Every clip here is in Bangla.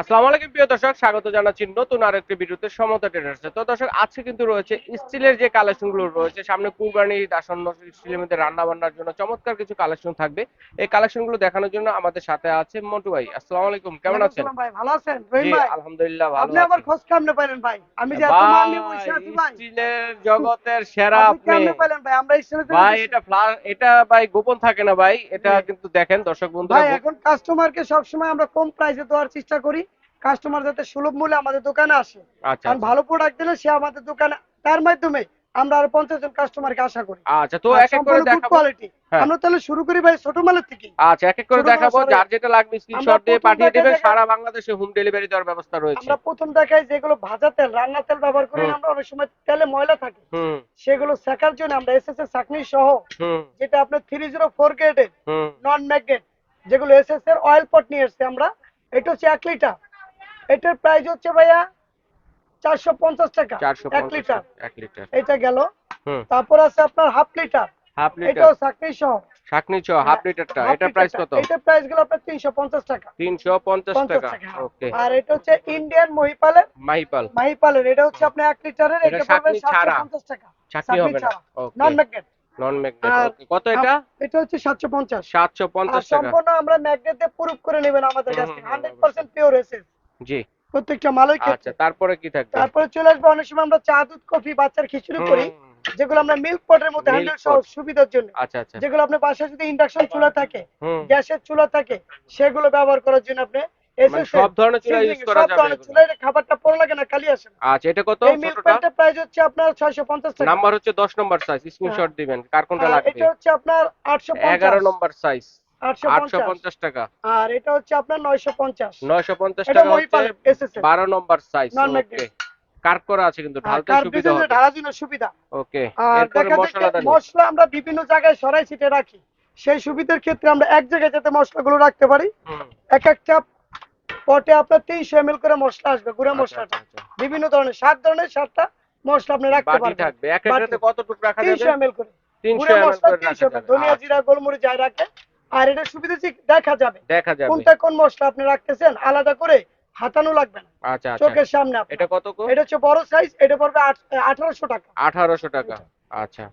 আসসালামু আলাইকুম প্রিয় দর্শক। স্বাগত জানাচ্ছি নতুন আরেকটি ভিডিওতে সমতা ট্রেডার্সে তো দর্শক আজকে কিন্তু রয়েছে স্টিলের যে কালেকশনগুলো রয়েছে সামনে কুরবানি আসন্ন স্টিলের মধ্যে রান্না বান্নার জন্য চমৎকার কিছু কালেকশন থাকবে। এই কালেকশনগুলো দেখানোর জন্য আমাদের সাথে আছে মন্টু ভাই। আসসালামু আলাইকুম কেমন আছেন? ভাই ভালো আছেন? রহিম ভাই আলহামদুলিল্লাহ ভালো আপনি আমার খোঁজ কেমনে পাইলেন ভাই? আমি যে এত মাল নিয়ে বসে আছি ভাই। স্টিলের জগতের সেরা আপনি কেমনে পাইলেন ভাই? আমরা স্টেশনে ভাই এটা এটা ভাই গোপন থাকে না ভাই এটা কিন্তু দেখেন দর্শক বন্ধুরা ভাই এখন কাস্টমারকে সবসময় আমরা কম প্রাইসে দেওয়ার চেষ্টা করি। কাস্টমার যাতে সুলভ মূল্যে আমাদের দোকানে আসে। আচ্ছা কারণ ভালো প্রোডাক্ট দিলে সে আমাদের দোকানে তার মাধ্যমে আমরা আরও পঞ্চাশ জন কাস্টমারকে আশা করি। আচ্ছা তো এক এক করে দেখাবো। কোয়ালিটি হ্যাঁ। আমরা তাহলে শুরু করি ভাই ছোট মালের থেকে। আচ্ছা এক এক করে দেখাবো যার যেটা লাগবে স্ক্রিনশট দিয়ে পাঠিয়ে দেবেন সারা বাংলাদেশে হোম ডেলিভারি দেওয়ার ব্যবস্থা রয়েছে। আমরা প্রথম দেখাই যেগুলো ভাজা তেল রান্না তেল ব্যবহার করি আমরা অনেক সময় তেলে ময়লা থাকে। সেগুলো শেখার জন্য আমরা এস এস এর চাকনি সহ যেটা আপনার থ্রি জিরো ফোর গ্রেডের হুম। নন ম্যাগনেট যেগুলো এসএস এর অয়েল পট নিয়ে এসেছি আমরা এটা হচ্ছে এক লিটার এটার প্রাইস হচ্ছে ভাইয়া চারশো পঞ্চাশ টাকা এক লিটার এক লিটার এটা গেল। তারপর আছে আপনার হাফ লিটার হাফ লিটার এটাও চাকরি সহ। শাকনি ছ হাফ লিটারটা half প্রাইস কত? এটার প্রাইসগুলো আপনার তিনশো পঞ্চাশ টাকা। তিনশো পঞ্চাশ পঞ্চাশ টাকা। টাকা। ওকে আর এটা হচ্ছে ইন্ডিয়ান মহিপালের মাহিপাল মাহিপালের এটা হচ্ছে আপনার এক লিটারের এটা এটা পড়বে চাকনি ছাড়া। সাতশো পঞ্চাশ টাকা। চাকনি চাকনি হবে না নন ম্যাগনেট নন ম্যাগনেট কত এটা? এটা হচ্ছে টাকা। সম্পূর্ণ আমরা ম্যাগনেট দিয়ে প্রুফ করে নেবেন আমাদের কাছে হুম, থেকে হান্ড্রেড পার্সেন্ট পিওর এসেস জি। প্রত্যেকটা মালের আচ্ছা তারপরে কি থাকবে? তারপরে চলে আসবে অনেক সময় আমরা চা দুধ কফি বাচ্চার খিচুড়ি করি যেগুলো আমরা মিল্ক পটের মধ্যে হ্যান্ডেল সহ সুবিধার জন্য। আচ্ছা আচ্ছা। যেগুলো আপনার বাসায় যদি ইন্ডাকশন চুলা থাকে গ্যাসের চুলা থাকে সেগুলো ব্যবহার করার জন্য আপনি সব ধরনের চুলা ইউজ করা যাবে এগুলো। চুলা খাবারটা পড়ে লাগে না কালি আসে আচ্ছা এটা কত এই মিল্ক ছোটটা? প্রাইস হচ্ছে আপনার ছয়শো পঞ্চাশ টাকা। নাম্বার হচ্ছে দশ নম্বর সাইজ স্ক্রিনশট দিবেন কার কোনটা লাগবে? এটা হচ্ছে আপনার আটশো এগারো নম্বর সাইজ আটশো আটশো পঞ্চাশ পঞ্চাশ টাকা। আর এটা হচ্ছে আপনার নয়শো পঞ্চাশ। নয়শো পঞ্চাশ এটা টাকা হচ্ছে মহিপাল এসএস বারো নম্বর সাইজ ওকে কার্ভ করা আছে কিন্তু ঢালতে সুবিধা হবে। ঢালার জন্য সুবিধা। ওকে আর দেখা যাচ্ছে মশলা আমরা বিভিন্ন জায়গায় সরাই ছিটে রাখি। সেই সুবিধার ক্ষেত্রে আমরা এক জায়গায় যাতে মশলাগুলো রাখতে পারি। এক একটা পটে আপনার তিনশো এম করে মশলা আসবে গুঁড়া আচ্ছা, মশলাটা। বিভিন্ন ধরনের সাত ধরনের সাতটা মশলা আপনি রাখতে পারবেন। থাকবে। এক একটাতে কতটুকু রাখা যাবে? এম করে। তিনশো গুঁড়া মশলা করে রাখা যাবে। ধনিয়া আচ্ছা, জিরা গোলমরিচ যাই রাখে আর এটা সুবিধা দেখা যাবে। দেখা যাবে। কোনটা কোন মশলা আপনি রাখতেছেন আলাদা করে হাতানো লাগবে না। আচ্ছা আচ্ছা। চোখের সামনে এটা কত এটা হচ্ছে বড় সাইজ এটা পড়বে আঠারোশো টাকা। আঠারোশো টাকা। আচ্ছা।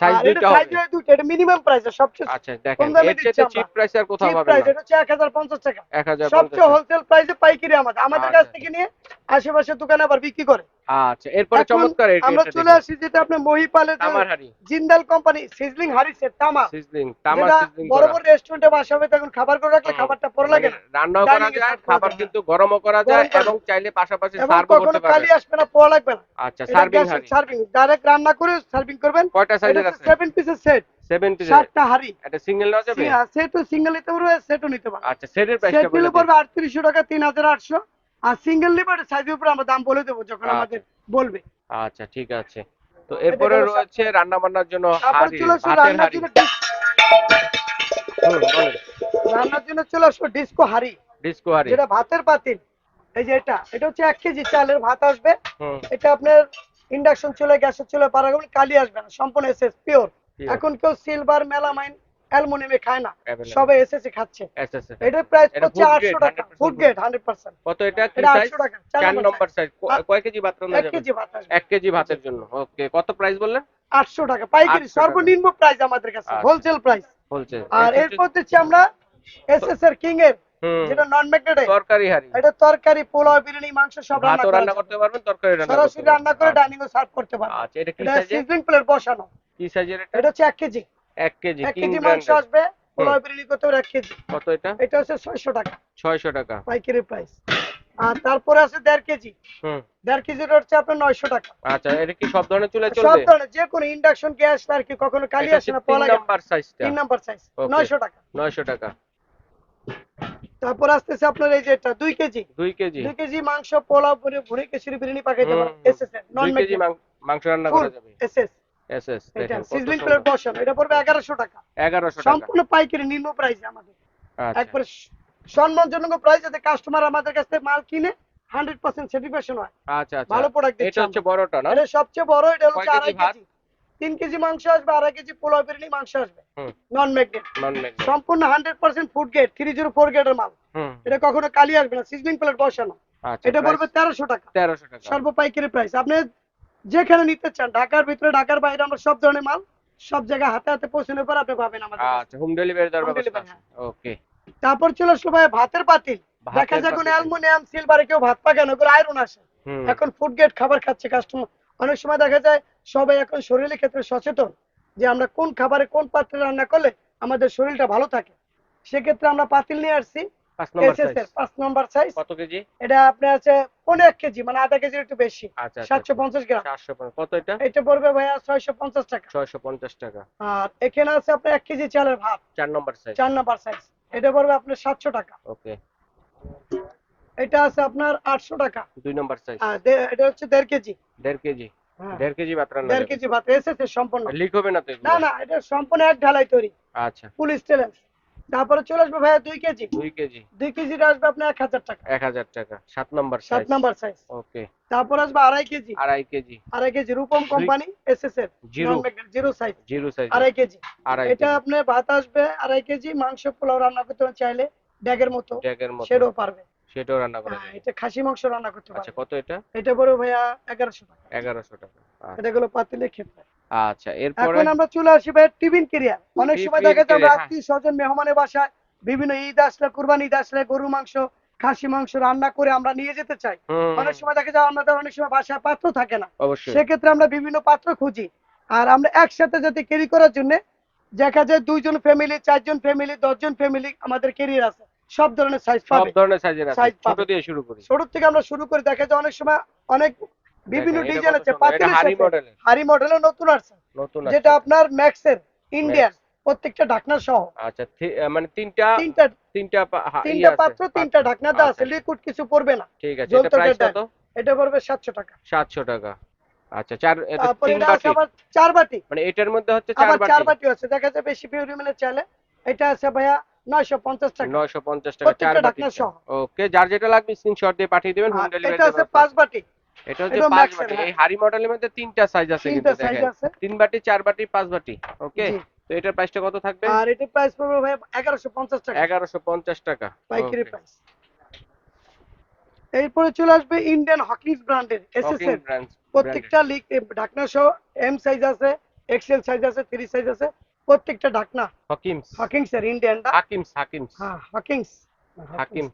সাইজ আর সাইজ দুটো এটা মিনিমাম প্রাইস সবচেয়ে আচ্ছা দেখেন এর চেয়ে চিপ প্রাইস আর কোথাও প্রাইস এটা হচ্ছে এক হাজার পঞ্চাশ টাকা। এক হাজার সবচেয়ে হোলসেল প্রাইসে পাইকারি আমাদের। আমাদের কাছ আচ্ছা। থেকে নিয়ে আশেপাশের দোকানে আবার বিক্রি করে। আচ্ছা এরপরে চমৎকার আমরা চলে আসি যেটা আপনার মহিপালের যে তামার হাড়ি। জিন্দাল কোম্পানি সিজলিং হারিসের তামা। সিজলিং তামার সিজলিং বড় বড় রেস্টুরেন্টে বাসা হবে তখন খাবার করে রাখলে খাবারটা পরে লাগে রান্নাও করা যায় খাবার কিন্তু গরমও করা যায় এবং চাইলে পাশাপাশি এবং করতে কালি পারবেন। আসবে না পোয়া লাগবে না। আচ্ছা সার্ভিং হাড়ি। সার্ভিং। ডাইরেক্ট রান্না করে সার্ভিং করবেন। কয়টা সাইজের আছে? সেভেন পিসের সেট সেভেন পিস সাতটা হাড়ি। এটা সিঙ্গেল নেওয়া যাবে? সেটও সিঙ্গেল নিতে পারবে সেটও নিতে পারবে। আচ্ছা সেটের নিলে পড়বে আটত্রিশশো টাকা তিন হাজার আটশো। আর সিঙ্গেল নিবে সাইজের উপরে আমরা দাম বলে দেবো যখন আচ্ছা। আমাদের বলবে। আচ্ছা ঠিক আছে। তো এরপরে রয়েছে রান্না বান্নার জন্য হাড়ি ভাতের রান্নার হাড়ি। জন্য রান্নার চলে আসব ডিস্কো হাড়ি। ডিস্কো হাড়ি। যেটা ভাতের পাতিল। এই যে এটা এটা হচ্ছে এক কেজি চালের ভাত আসবে। এটা আপনার ইন্ডাকশন চলে গ্যাসের চলে পারাগমন কালি আসবে না সম্পূর্ণ এসএস পিওর এখন কেউ সিলভার মেলামাইন অ্যালুমিনিয়ামে খায় না। Available। সবে এসএসি খাচ্ছে। আচ্ছা এটার প্রাইস হচ্ছে food আটশো grade, টাকা ফুড গ্রেড হান্ড্রেড পার্সেন্ট কত এটা? কি সাইজ আটশো টাকা। চার চার নম্বর নম্বর সাইজ কয় কেজি ভাত রান্না যাবে? কেজি ভাত আসবে এক কেজি ভাতের জন্য। ওকে কত প্রাইস বললেন? আটশো টাকা। পাইকারি সর্বনিম্ন প্রাইস আমাদের কাছে। হোলসেল প্রাইস বলছে আর এরপর দিচ্ছি আমরা এসএস এর কিং এর যেটা নন ম্যাগনেটিক তরকারি হাড়ি। এটা তরকারি পোলাও বিরিয়ানি মাংস সব রান্না রান্না করতে পারবেন তরকারি রান্না সরাসরি রান্না করে ডাইনিং ও সার্ভ করতে পারবেন। আচ্ছা এটা কি এটা সাইজের সিজনিং প্লেট বসানো। কি সাইজের এটা? এটা হচ্ছে এক কেজি। এক কেজি এক কেজি মাংস আসবে পোলাও বিরিয়ানি করতে হবে এক কেজি। কত এটা? এটা হচ্ছে ছয়শো টাকা। ছয়শো টাকা। পাইকারি প্রাইস আর তারপরে আছে দেড় কেজি। হুম। দেড় কেজিটা হচ্ছে আপনার নয়শো টাকা। আচ্ছা এটা কি সব ধরনের চুলে সব ধরনের যে কোনো ইন্ডাকশন গ্যাস আর কি কখনো কালি আসে না পোলা। নাম্বার সাইজটা তিন নাম্বার সাইজ. নয়শো টাকা। নয়শো টাকা। তারপর আসতেছে আপনার এই যে এটা দুই কেজি। দুই কেজি। দুই কেজি মাংস পোলাও করে ভুড়ি কেশরি বিরিয়ানি পাকাইতে পারেন এসএস নন কেজি মাংস রান্না করা যাবে। এসএস এস এস এটা সিজলিং প্লেট বসানো এটা পড়বে এগারোশো টাকা। এগারোশো টাকা। সম্পূর্ণ পাইকারি নিম্ন প্রাইসে আমাদের। আচ্ছা। সম্মানজনক প্রাইস যাতে কাস্টমার আমাদের কাছ থেকে মাল কিনে হান্ড্রেড পার্সেন্ট স্যাটিসফ্যাকশন হয়। আচ্ছা আচ্ছা। ভালো প্রোডাক্ট এটা হচ্ছে বড়টা না? এটা সবচেয়ে বড় এটা হচ্ছে কেজি মাংস আসবে কেজি পোলাও বিরিয়ানি মাংস আসবে। নন ম্যাগনেট ম্যাগনেট সম্পূর্ণ ফুড মাল। এটা কখনো কালি আসবে না সিজনিং প্লেট বসানো। এটা পড়বে তেরোশো টাকা। তেরোশো টাকা। সর্ব পাইকারি প্রাইস আপনি যেখানে নিতে চান ঢাকার ভিতরে ঢাকার বাইরে আমরা সব ধরনের মাল সব জায়গায় হাতে হাতে পৌঁছানোর পর আপনি পাবেন আমাদের আচ্ছা হোম ডেলিভারি দেওয়ার ব্যবস্থা ওকে তারপর চলে আসলো ভাই ভাতের পাতিল দেখা যায় কোনো অ্যালুমিনিয়াম সিলভারে কেউ ভাত পাকানো ওগুলো আয়রন আসে। এখন ফুড গেট খাবার খাচ্ছে কাস্টমার অনেক সময় দেখা যায় সবাই এখন শরীরের ক্ষেত্রে সচেতন যে আমরা কোন খাবারে কোন পাত্রে রান্না করলে আমাদের শরীরটা ভালো থাকে। সেক্ষেত্রে আমরা পাতিল নিয়ে আসছি। নম্বর সাইজ কত কেজি? এটা আপনার আছে পনেরো কেজি মানে আধা কেজির একটু বেশি। সাতশো পঞ্চাশ গ্রাম। সাতশো কত এটা? এটা পড়বে ভাইয়া ছয়শো পঞ্চাশ টাকা। ছয়শো পঞ্চাশ টাকা। আর এখানে আছে আপনার এক কেজি চালের ভাত। চার নম্বর সাইজ চার নাম্বার সাইজ এটা পড়বে আপনার সাতশো টাকা। ওকে। এটা আছে আপনার আটশো টাকা। দুই নম্বর সাইজ এটা হচ্ছে দেড় কেজি। দেড় কেজি। হ্যাঁ, দেড় কেজি ভাত রান্না দেড় কেজি ভাত। এসেছে সম্পূর্ণ। লিক হবে না তো না না এটা সম্পূর্ণ এক ঢালাই তৈরি। আচ্ছা। ফুল স্টেলেন্স তারপরে চলে আসবে ভাইয়া দুই কেজি। দুই কেজি। দুই কেজিটা আসবে আপনার এক হাজার টাকা। এক হাজার টাকা। সাত নম্বর সাত নাম্বার সাইজ ওকে তারপর আসবে আড়াই কেজি। আড়াই কেজি। আড়াই kg Rupam company S S এর zero. Zero size zero size আড়াই কেজি। আড়াই এটা আপনার ভাত আসবে আড়াই কেজি মাংস পোলাও রান্না করতে চাইলে ড্যাগের মতো। ট্যাগের মতো। সেটাও পারবে। সেটাও রান্না করা হ্যাঁ, যায়। এটা খাসি মাংস রান্না করতে পারবে। আচ্ছা কত এটা? এটা বড় ভাইয়া এগারোশো টাকা। এগারোশো টাকা। আচ্ছা। এটা গুলো পাতিলের ক্ষেত্রে আচ্ছা এরপরে এখন আমরা চলে আসি ভাই টিফিন ক্রিয়া অনেক সময় দেখা যায় ক্যারিয়ার, রাত্রি স্বজন মেহমানের বাসায় বিভিন্ন ঈদ আসলে কুরবানি ঈদ আসলে গরু মাংস খাসি মাংস রান্না করে আমরা নিয়ে যেতে চাই। অনেক সময় দেখা যায় আমাদের অনেক সময় বাসায় পাত্র থাকে না। সেক্ষেত্রে আমরা বিভিন্ন পাত্র খুঁজি। আর আমরা একসাথে যাতে ক্যারি করার জন্য দেখা যায় দুইজন ফ্যামিলি চারজন ফ্যামিলি দশজন ফ্যামিলি আমাদের ক্যারিয়ার আছে। সব ধরনের সাইজ সব ধরনের সাইজের আছে। ছোট দিয়ে শুরু করি। ছোট থেকে আমরা শুরু করে। দেখা যায় অনেক সময় অনেক বিভিন্ন ডিজাইন আছে পাতিলের হাড়ি মডেলের নতুন আসছে। নতুন যেটা আপনার ম্যাক্সের ইন্ডিয়ান প্রত্যেকটা ঢাকনা সহ। আচ্ছা মানে তিনটা তিনটা তিনটা তিনটা ইয়ে পাত্র তিনটা ঢাকনা দেওয়া আছে আচ্ছা, লিকুইড কিছু পড়বে না। ঠিক আছে এটা প্রাইস কত? এটা পড়বে সাতশো টাকা। সাতশো টাকা। আচ্ছা চার এটা তিন বাটি। চার বাটি। মানে এটার মধ্যে হচ্ছে চার আবার চার বাটি। বাটি আছে দেখা যায় বেশি পরিমাণে চালে এটা আছে ভাইয়া নয়শো পঞ্চাশ টাকা। নয়শো পঞ্চাশ টাকা চার বাটি। ওকে যার যেটা লাগবে স্ক্রিনশট দিয়ে পাঠিয়ে দিবেন হোম ডেলিভারি এটা আছে পাঁচ বাটি। এটা হচ্ছে পাঁচ বাটি। হ্যাঁ। এই হাড়ি মডেলের মধ্যে তিনটা সাইজ আছে কিন্তু তিনটা সাইজ দেখেন। আছে। তিন বাটি চার বাটি পাঁচ বাটি ওকে তো এটার প্রাইসটা কত থাকবে? আর এটার প্রাইস পড়বে ভাই এগারোশো পঞ্চাশ টাকা। এগারোশো পঞ্চাশ টাকা পাইকারি প্রাইস এরপরে চলে আসবে ইন্ডিয়ান হকিংস ব্র্যান্ডের এসএস Hawking এর brands, প্রত্যেকটা লিক ঢাকনা সহ এম সাইজ আছে এক্সেল সাইজ আছে থ্রি সাইজ আছে প্রত্যেকটা ঢাকনা। হকিমস হকিংস এর ইন্ডিয়ানটা হাকিমস হাকিমস হ্যাঁ হকিংস হাকিম।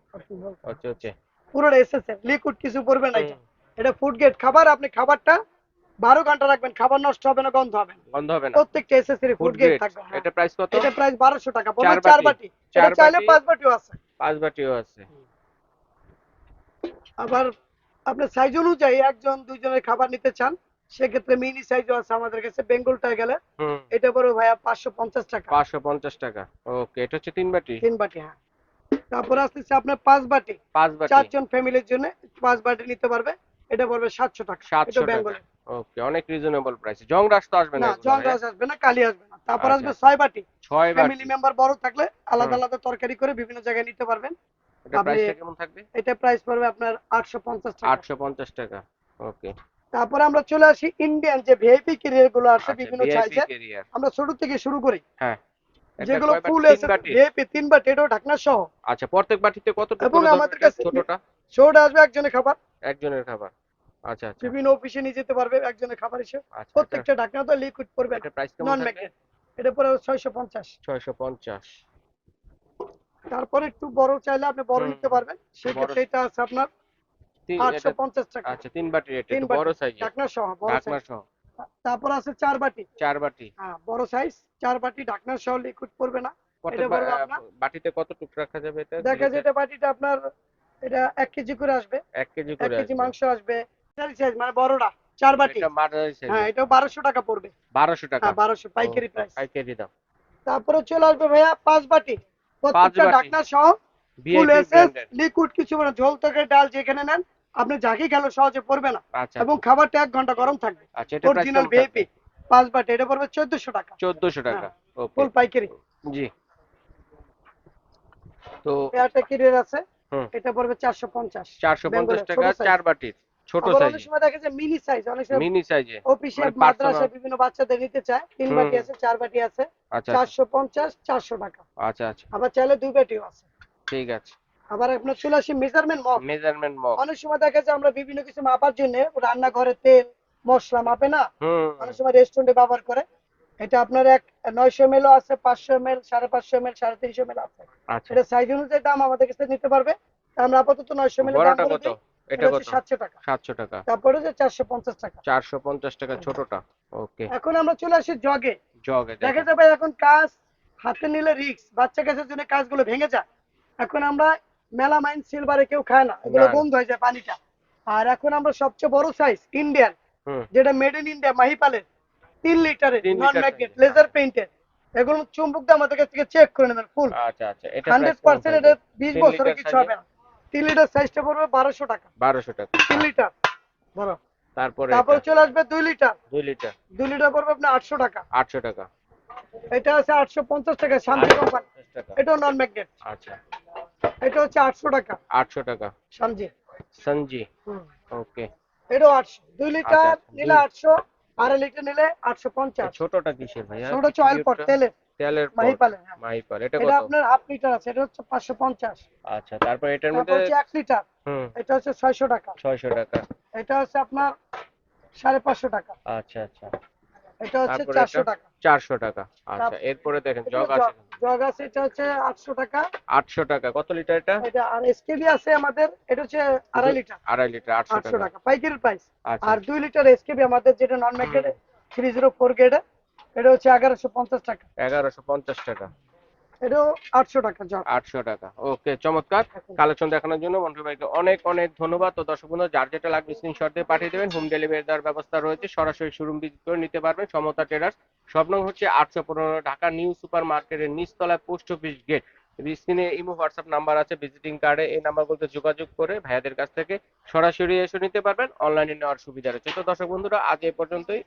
হচ্ছে হচ্ছে পুরো এসএস এর লিকুইড কিছু পড়বে না এটা। এটা ফুড গেট খাবার আপনি খাবারটা বারো ঘণ্টা রাখবেন। খাবার নষ্ট হবে না গন্ধ হবে না। গন্ধ হবে না। প্রত্যেকটা এসএস এর ফুড গেট থাকবে হ্যাঁ। এটা প্রাইস কত? এটা প্রাইস বারোশো টাকা। পড়বে চার চার বাটি। এটা চাইলে পাঁচ বাটিও আছে। পাঁচ বাটিও আছে। আবার আপনার সাইজ অনুযায়ী একজন দুইজনের খাবার নিতে চান সেক্ষেত্রে মিনি সাইজও আছে আমাদের কাছে বেঙ্গলটায় গেলে এটা বড় ভাইয়া পাঁচশো পঞ্চাশ টাকা। পাঁচশো পঞ্চাশ টাকা। ওকে এটা হচ্ছে তিন বাটি? তিন বাটি হ্যাঁ। তারপর আসতেছে আপনার পাঁচ বাটি। পাঁচ বাটি। চারজন ফ্যামিলির জন্য পাঁচ বাটি নিতে পারবে। এটা পড়বে সাতশো টাকা। সাতশো এটা টাকা ওকে অনেক রিজনেবল প্রাইস জং রাস তো আসবে না না এগুলো, জল হ্যাঁ? রস আসবে না কালি আসবে না। তারপর আচ্ছা। আসবে ছয় বাটি। ছয় বাটি। ফ্যামিলি মেম্বার বড় থাকলে আলাদা আলাদা তরকারি করে বিভিন্ন জায়গায় নিতে পারবেন। এটা প্রাইসটা কেমন থাকবে? এটা প্রাইস পড়বে আপনার আটশো পঞ্চাশ টাকা। আটশো পঞ্চাশ টাকা ওকে। তারপরে আমরা চলে আসি ইন্ডিয়ান যে ভিআইপি ক্যারিয়ারগুলো আছে বিভিন্ন সাইজের আমরা ছোট থেকে শুরু করি। হ্যাঁ। যেগুলো? ফুল এসে ভিআইপি তিন বাটি এটাও ঢাকনা সহ। আচ্ছা প্রত্যেক বাটিতে কত এবং আমাদের কাছে- ছোটটা? শোটা আসবে একজনের খাবার। একজনের খাবার। আচ্ছা আচ্ছা। বিভিন্ন অফিসে নিয়ে যেতে পারবে একজনের খাবার হিসেবে আচ্ছা প্রত্যেকটা ঢাকনা তো লিকুইড পড়বে এটা প্রাইস কেমন নন ম্যাগনেট এটা পরে ছয়শো পঞ্চাশ। ছয়শো পঞ্চাশ। তারপরে একটু বড় চাইলে আপনি বড় নিতে পারবেন। সেক্ষেত্রে এটা আছে আপনার টাকা। আচ্ছা তিন এটা একটু বড় সাইজের ঢাকনা সহ বড় ঢাকনা সহ। তারপর আছে চার বাটি। চার বাটি। হ্যাঁ বড় সাইজ চার বাটি ঢাকনা সহ লিকুইড পড়বে না। আপনার- বাটিতে কত টুক রাখা যাবে এটা? দেখা যায় এটা বাটিটা আপনার এটা এক কেজি করে আসবে। এক কেজি কেজি মাংস আসবে। সাইজ মানে বড়টা চার বাটি। এটা মাঝারি size হ্যাঁ এর। এটাও বারোশো টাকা পড়বে। বারোশো টাকা। হ্যাঁ বারোশো পাইকারি প্রাইস পাইকারি দাম। তারপরে চলে আসবে ভাইয়া পাঁচ বাটি। প্রত্যেকটা ঢাকনা সহ ফুল এসএস লিকুইড কিছু মানে ঝোল তরকারি ডাল যেখানে নেন আপনি যাকে খেলো সহজে পড়বে না। আচ্ছা এবং খাবারটা এক ঘণ্টা গরম থাকবে। আচ্ছা এটা অরিজিনাল ভিআইপি পাঁচ বাটি এটা পড়বে চোদ্দশো টাকা। 1400 টাকা। ওকে ফুল পাইকারি। জি। তো এয়ারটা কিরিয়ার আছে? হুম। এটা পড়বে চারশো পঞ্চাশ। 450 বেঙ্গলের টাকা চার বাটির ছোট আবার অনেক সময় দেখা যায় মিনি সাইজ অনেক সময় মিনি সাইজে অফিসে মানে মাদ্রাসা বিভিন্ন বাচ্চাদের নিতে চায় তিন বাটি আছে চার বাটি আছে আচ্ছা চারশো পঞ্চাশ চারশো টাকা। আচ্ছা আচ্ছা। আবার চাইলে দুই বাটিও আছে। ঠিক আছে। আবার আপনার চলে আসি মেজারমেন্ট মগ মেজারমেন্ট মগ অনেক সময় দেখা যায় আমরা বিভিন্ন কিছু মাপার জন্য রান্নাঘরে তেল মশলা মাপে না? অনেক সময় রেস্টুরেন্টে ব্যবহার করে। এটা আপনার এক নয়শো এম আছে পাঁচশো এম সাড়ে পাঁচশো এম সাড়ে তিনশো এম আছে। আচ্ছা। এটা সাইজ অনুযায়ী দাম আমাদের কাছে নিতে পারবে। আমরা আপাতত নয়শো এম দাম এটা কত হচ্ছে সাতশো টাকা। সাতশো টাকা। তারপরে যে চারশো পঞ্চাশ টাকা। চারশো পঞ্চাশ টাকা ছোটটা ওকে। এখন আমরা চলে আসি জগে। জগে দেখা যাবে এখন কাজ হাতে নিলে রিক্স বাচ্চা কাছের জন্য কাজগুলো ভেঙে যায়। এখন আমরা মেলামাইন সিলভারে কেউ খায় না। এগুলো বন্ধ হয়ে যায় পানিটা। আর এখন আমরা সবচেয়ে বড় সাইজ ইন্ডিয়ান যেটা মেড ইন ইন্ডিয়া মাহিপালের তিন লিটারের নন ম্যাগনেট লেজার পেইন্টের এগুলো চুম্বক দিয়ে আমাদের কাছ থেকে চেক করে নেবেন ফুল আচ্ছা আচ্ছা। এটা হান্ড্রেড পার্সেন্ট এটা বিশ তিন বছরে লিটার কিছু হবে না। তিন লিটার সাইজটা পড়বে বারোশো টাকা। বারোশো টাকা। তিন লিটার ধরো। তারপরে তারপরে এটা, চলে আসবে দুই লিটার দুই লিটার দুই লিটার পড়বে আপনার আটশো টাকা। আটশো টাকা। এটা আছে আটশো পঞ্চাশ টাকা শান্তি কোম্পানি 850 এটাও নন ম্যাগনেট আচ্ছা। এটা হচ্ছে আটশো টাকা। আটশো টাকা। শান্তি সঞ্জি ওকে। এটাও আটশো। দুই লিটার নিলে দুই। আটশো আড়াই লিটার নিলে আটশো পঞ্চাশ। ছোটটা কিসের ভাইয়া ছোট হচ্ছে অয়েল পট তেলের। তেলের মাহিপালে হ্যাঁ। মাহিপাল এটা এটা আপনার হাফ লিটার আছে এটা হচ্ছে পাঁচশো পঞ্চাশ। আচ্ছা তারপর এটার মধ্যে হচ্ছে এক লিটার হুম। এটা হচ্ছে ছয়শো টাকা। ছয়শো টাকা। এটা হচ্ছে আপনার সাড়ে পাঁচশো টাকা। আচ্ছা আচ্ছা। এটা হচ্ছে তারপরে চারশো এটা? টাকা। চারশো টাকা। আচ্ছা এরপরে দেখেন জগ আছে। জগ আছে এটা হচ্ছে আটশো টাকা। আটশো টাকা। কত লিটার এটা? এটা আর এসকেবি আছে আমাদের এটা হচ্ছে আড়াই লিটার। আড়াই লিটার আটশো আটশো টাকা। টাকা। পাইকারি প্রাইস আচ্ছা। আর দুই লিটার এসকেবি আমাদের যেটা non magnet three zero four গ্রেডে এটা হচ্ছে এগারোশো পঞ্চাশ টাকা। এগারোশো পঞ্চাশ টাকা। এটাও আটশো টাকা জগ আটশো টাকা। ওকে চমৎকার। কালেকশন দেখানোর জন্য মন্টু ভাইকে অনেক অনেক ধন্যবাদ। তো দর্শক বন্ধু যার যেটা লাগবে স্ক্রিনশট দিয়ে পাঠিয়ে দেবেন। হোম ডেলিভারি দেওয়ার ব্যবস্থা রয়েছে। সরাসরি শোরুম ভিজিট করে নিতে পারবেন। সমতা ট্রেডার্স স্বপ্ন হচ্ছে আটশো পনেরো ঢাকা নিউ সুপার মার্কেটের নিচতলায় পোস্ট অফিস গেট স্ক্রিনে ইমো হোয়াটসঅ্যাপ নাম্বার আছে। ভিজিটিং কার্ডে এই নাম্বারগুলোতে যোগাযোগ করে ভাইয়াদের কাছ থেকে সরাসরি এসে নিতে পারবেন। অনলাইনে নেওয়ার সুবিধা রয়েছে। তো দর্শক বন্ধুরা আজ এ পর্যন্তই।